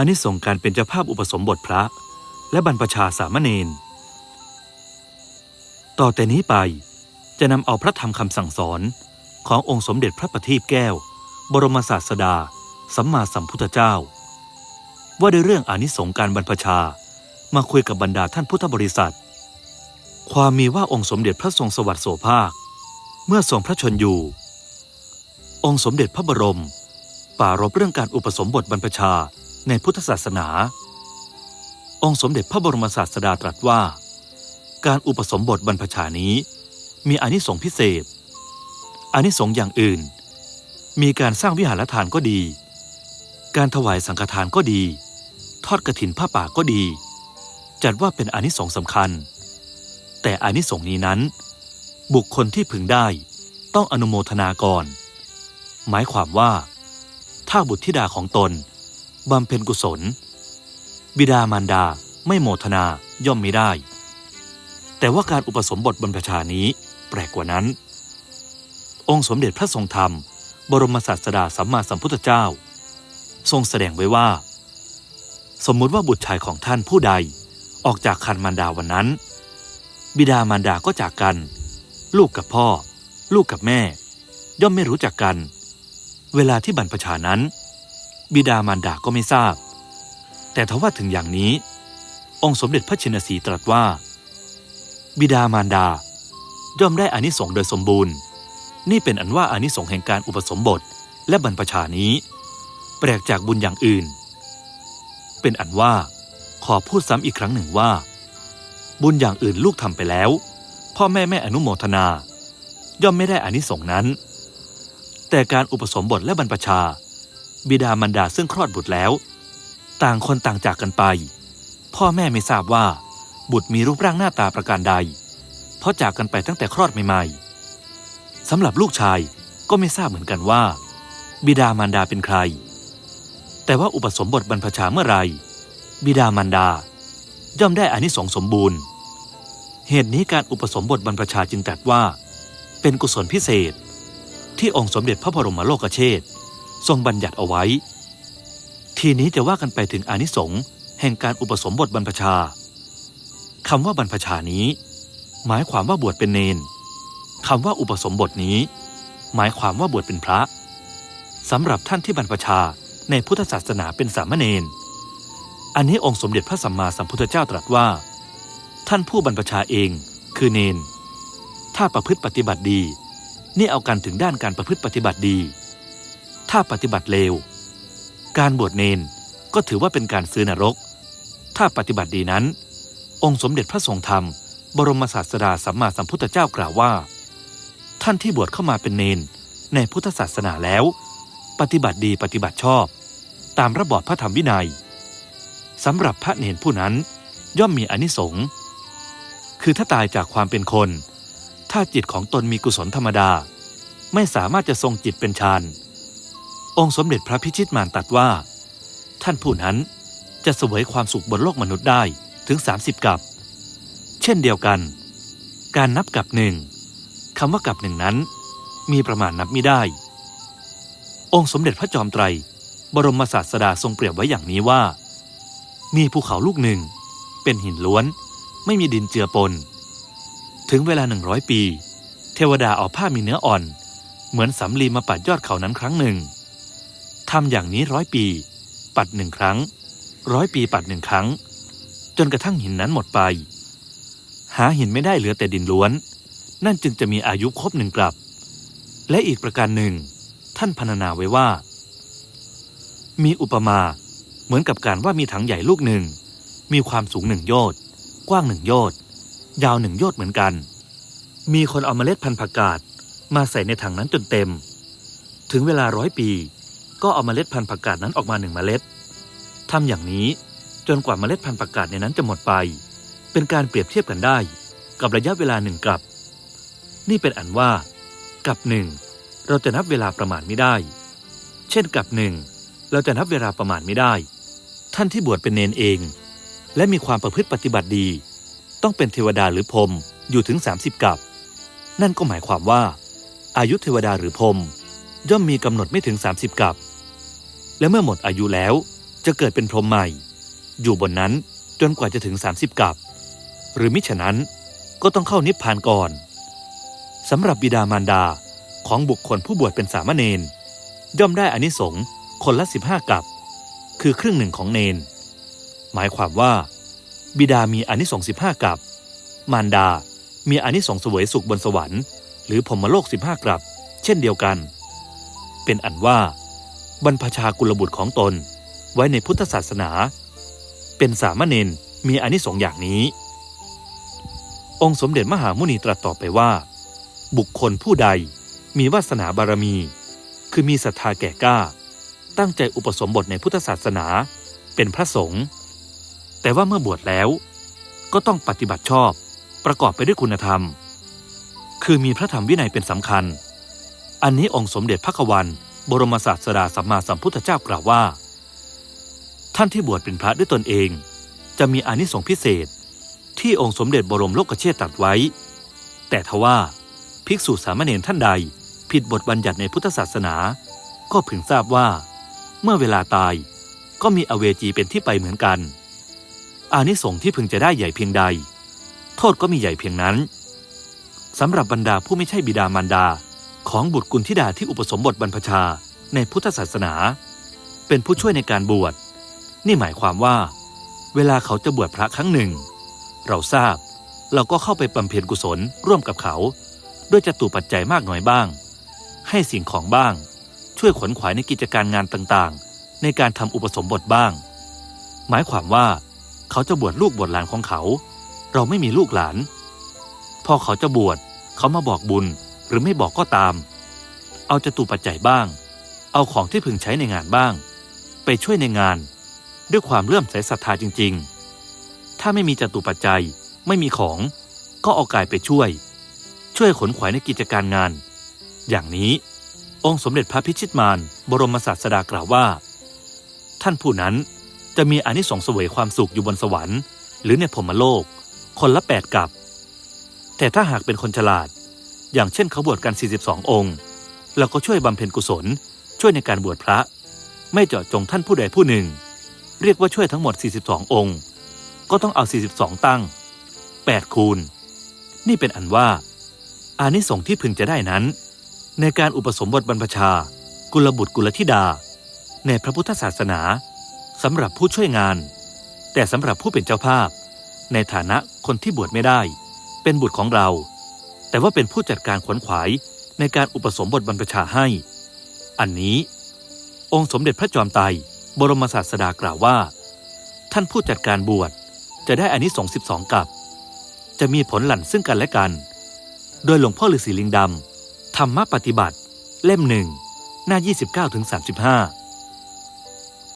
อานิสงส์การเป็นเจ้าภาพอุปสมบทพระ และบรรพชาสามเณร ต่อแต่นี้ไปจะนำเอาพระธรรมคำสั่งสอนขององค์สมเด็จพระประทีปแก้ว บรมศาสดา สัมมาสัมพุทธเจ้า ว่าด้วยเรื่องอานิสงส์การบรรพชามาคุยกับบรรดาท่านพุทธบริษัท ความมีว่าองค์สมเด็จพระทรงสวัสดิ์โสภาค เมื่อทรงพระชนอยู่ องค์สมเด็จพระบรมปรารบเรื่องการอุปสมบทบรรพชา ในพุทธศาสนา องค์สมเด็จพระบรมศาสดาตรัสว่า การอุปสมบทบรรพชานี้ มีอานิสงส์พิเศษอานิสงส์อย่างอื่น มีการสร้างวิหารทานก็ดี การถวายสังฆทานก็ดี ทอดกระถินผ้าป่าก็ดี จัดว่าเป็นอานิสงส์สำคัญ แต่อานิสงส์นี้นั้น บุคคลที่พึงได้ต้องอนุโมทนาก่อน หมายความว่า ถ้าบุตรธิดาของตน บำเพ็ญกุศล บิดามารดาไม่โมทนาย่อมไม่ได้ แต่ว่าการอุปสมบทบรรพชานี้แปลกกว่านั้น องค์สมเด็จพระทรงธรรม บรมศาสดาสัมมาสัมพุทธเจ้า ทรงแสดงไว้ว่า สมมุติว่าบุตรชายของท่านผู้ใดออกจากคันมารดาวันนั้น บิดามารดาก็จากกัน ลูกกับพ่อ ลูกกับแม่ ย่อมไม่รู้จักกัน เวลาที่บรรพชานั้น บิดามารดาก็ไม่ทราบ แต่ทว่าถึงอย่างนี้ องค์สมเด็จพระชินสีตรัสว่า บิดามารดา ย่อมได้อานิสงส์โดยสมบูรณ์ นี่เป็นอันว่าอานิสงส์แห่งการอุปสมบทและบรรพชานี้ แปลกจากบุญอย่างอื่น เป็นอันว่า ขอพูดซ้ำอีกครั้งหนึ่งว่า บุญอย่างอื่นลูกทำไปแล้ว พ่อแม่ไม่อนุโมทนา ย่อมไม่ได้อานิสงส์นั้น แต่การอุปสมบทและบรรพชา บิดามารดาซึ่งคลอดบุตรแล้ว ต่างคนต่างจากกันไป พ่อแม่ไม่ทราบว่า บุตรมีรูปร่างหน้าตาประการใด เพราะจากกันไปตั้งแต่คลอดใหม่ๆสำหรับลูกชายก็ไม่ทราบเหมือนกันว่า บิดามารดาเป็นใคร แต่ว่าอุปสมบทบรรพชาเมื่อไหรบิดามารดา ย่อมได้อานิสงส์สมบูรณ์ เหตุนี้การอุปสมบทบรรพชาจึงตรัสว่า เป็นกุศลพิเศษที่องค์สมเด็จพระบรมโลกเชษฐ์ ทรงบัญญัติเอาไว้ ทีนี้จะว่ากันไปถึงอานิสงส์แห่งการอุปสมบทบรรพชาคำว่าบรรพชานี้ หมายความว่าบวชเป็นเนนคำว่าอุปสมบทนี้ หมายความว่าบวชเป็นพระสำหรับท่านที่บรรพชาในพุทธศาสนาเป็นสามเณรอันนี้องค์สมเด็จพระสัมมาสัมพุทธเจ้าตรัสว่า ท่านผู้บรรพชาเองคือเนน ถ้าประพฤติปฏิบัติดี นี่เอากันถึงด้านการประพฤติปฏิบัติดี ถ้าปฏิบัติเลว การบวชเนนก็ถือว่าเป็นการซื้อนรก ถ้าปฏิบัติดีนั้น องค์สมเด็จพระทรงธรรม บรมศาสดาสัมมาสัมพุทธเจ้ากล่าวว่า ท่านที่บวชเข้ามาเป็นเนนในพุทธศาสนาแล้ว ปฏิบัติดีปฏิบัติชอบ ตามระบอบพระธรรมวินัยสำหรับพระเนนผู้นั้นย่อมมีอนิสงส์คือถ้าตายจากความเป็นคน ถ้าจิตของตนมีกุศลธรรมดา ไม่สามารถจะทรงจิตเป็นฌาน องค์สมเด็จพระพิชิตมารตรัสว่า ท่านผู้นั้นจะเสวยความสุขบนโลกมนุษย์ได้ถึง 30 กับ เช่นเดียวกัน การนับกับหนึ่งคำว่ากับหนึ่งนั้น มีประมาณนับไม่ได้ องค์สมเด็จพระจอมไตร บรมศาสดาทรงเปรียบไว้อย่างนี้ว่า มีภูเขาลูกหนึ่ง เป็นหินล้วน ไม่มีดินเจือปน ถึงเวลาหนึ่งร้อยปี เทวดาเอาผ้ามีเนื้ออ่อน เหมือนสำลีมาปัดยอดเขานั้นครั้งหนึ่ง ทำอย่างนี้ร้อยปี ปัดหนึ่งครั้ง ร้อยปีปัดหนึ่งครั้ง จนกระทั่งหินนั้นหมดไป หาหินไม่ได้เหลือแต่ดินล้วน นั่นจึงจะมีอายุครบหนึ่งกลับ และอีกประการหนึ่ง ท่านพรรณนาไว้ว่า มีอุปมาเหมือนกับการว่ามีถังใหญ่ลูกหนึ่ง มีความสูงหนึ่งโยชน์กว้างหนึ่งโยชน์ยาวหนึ่งโยชน์เหมือนกัน มีคนเอาเมล็ดพันธุ์ผักกาดมาใส่ในถังนั้นจนเต็ม ถึงเวลาร้อยปี ก็เอาเมล็ดพันธุ์ผักกาดนั้นออกมาหนึ่งเมล็ดทำอย่างนี้จนกว่าเมล็ดพันธุ์ผักกาดในนั้นจะหมดไป เป็นการเปรียบเทียบกันได้ กับระยะเวลาหนึ่งกลับ นี่เป็นอันว่ากับหนึ่งเราจะนับเวลาประมาณไม่ได้ เช่นกับหนึ่งเราจะนับเวลาประมาณไม่ได้ ท่านที่บวชเป็นเนนเอง และมีความประพฤติปฏิบัติดี ต้องเป็นเทวดาหรือพรมอยู่ถึง 30 กับ นั่นก็หมายความว่า อายุเทวดาหรือพรมย่อมมีกำหนดไม่ถึง 30 กับ และเมื่อหมดอายุแล้วจะเกิดเป็นพรหมใหม่ อยู่บนนั้นจนกว่าจะถึง 30กับ หรือมิฉะนั้นก็ต้องเข้านิพพานก่อนสำหรับบิดามารดาของบุคคลผู้บวชเป็นสามเณรย่อมได้อานิสงส์คนละ 15 กับ คือครึ่งหนึ่งของเนน หมายความว่า บิดามีอานิสงส์15กับ มารดา มีอานิสงส์เสวยสุขบนสวรรค์ หรือพรหมโลก15กับ เช่นเดียวกัน เป็นอันว่า บรรพชากุลบุตรของตน ไว้ในพุทธศาสนา เป็นสามเณรมีอนิสงส์อย่างนี้ องค์สมเด็จมหามุนีตรัสต่อไปว่า บุคคลผู้ใดมีวาสนาบารมี คือมีศรัทธาแก่กล้า ตั้งใจอุปสมบทในพุทธศาสนา เป็นพระสงฆ์แต่ว่าเมื่อบวชแล้ว ก็ต้องปฏิบัติชอบประกอบไปด้วยคุณธรรม คือมีพระธรรมวินัยเป็นสำคัญ อันนี้องค์สมเด็จพระกวัน บรมศาสดาสัมมาสัมพุทธเจ้ากล่าวว่า ท่านที่บวชเป็นพระด้วยตนเอง จะมีอานิสงส์พิเศษ ที่องค์สมเด็จบรมโลกเชษตรัสไว้ แต่ทว่าภิกษุสามเณรท่านใดผิดบทบัญญัติในพุทธศาสนา ก็พึงทราบว่า เมื่อเวลาตายก็มีอเวจีเป็นที่ไปเหมือนกัน อานิสงส์ที่พึงจะได้ใหญ่เพียงใด โทษก็มีใหญ่เพียงนั้นสำหรับบรรดาผู้ไม่ใช่บิดามารดา ของบุตรกุลธิดาที่อุปสมบทบรรพชาในพุทธศาสนา เป็นผู้ช่วยในการบวช นี่หมายความว่า เวลาเขาจะบวชพระครั้งหนึ่ง เราทราบเราก็เข้าไปบำเพ็ญกุศลร่วมกับเขา ด้วยจตุปัจจัยมากน้อยบ้าง ให้สิ่งของบ้าง ช่วยขวนขวายในกิจการงานต่างๆ ในการทำอุปสมบทบ้าง หมายความว่า เขาจะบวชลูกบวชหลานของเขา เราไม่มีลูกหลาน พอเขาจะบวชเขามาบอกบุญ หรือไม่บอกก็ตาม เอาจตุปัจจัยบ้าง เอาของที่พึงใช้ในงานบ้าง ไปช่วยในงาน ด้วยความเลื่อมใสศรัทธาจริง ๆ ถ้าไม่มีจตุปัจจัยไม่มีของก็เอากายไปช่วย ช่วยขนขวายในกิจการงาน อย่างนี้องค์สมเด็จพระพิชิตมารบรมศาสดากล่าวว่า ท่านผู้นั้นจะมีอานิสงส์เสวยความสุขอยู่บนสวรรค์ หรือในพรมโลก คนละแปดกับ แต่ถ้าหากเป็นคนฉลาด อย่างเช่นเขาบวชกัน 42 องค์ แล้วก็ช่วยบำเพ็ญกุศล ช่วยในการบวชพระ ไม่เจาะจงท่านผู้ใดผู้หนึ่ง เรียกว่าช่วยทั้งหมด 42 องค์ ก็ต้องเอา 42 ตั้ง 8 คูณ นี่เป็นอันว่า อานิสงส์ที่พึงจะได้นั้น ในการอุปสมบทบรรพชา กุลบุตรกุลธิดา ในพระพุทธศาสนาสำหรับผู้ช่วยงาน แต่สำหรับผู้เป็นเจ้าภาพ ในฐานะคนที่บวชไม่ได้ เป็นบุตรของเรา แต่ว่าเป็นผู้จัดการขวนขวายในการอุปสมบทบรรพชาให้ อันนี้ องค์สมเด็จพระจอมไตรบรมศาสดากล่าวว่า ท่านผู้จัดการบวชจะได้อานิสงส์12กับ จะมีผลหลั่นซึ่งกันและกัน โดยหลวงพ่อฤาษีลิงดำธรรมปฏิบัติ เล่มหนึ่งหน้า 29ถึง35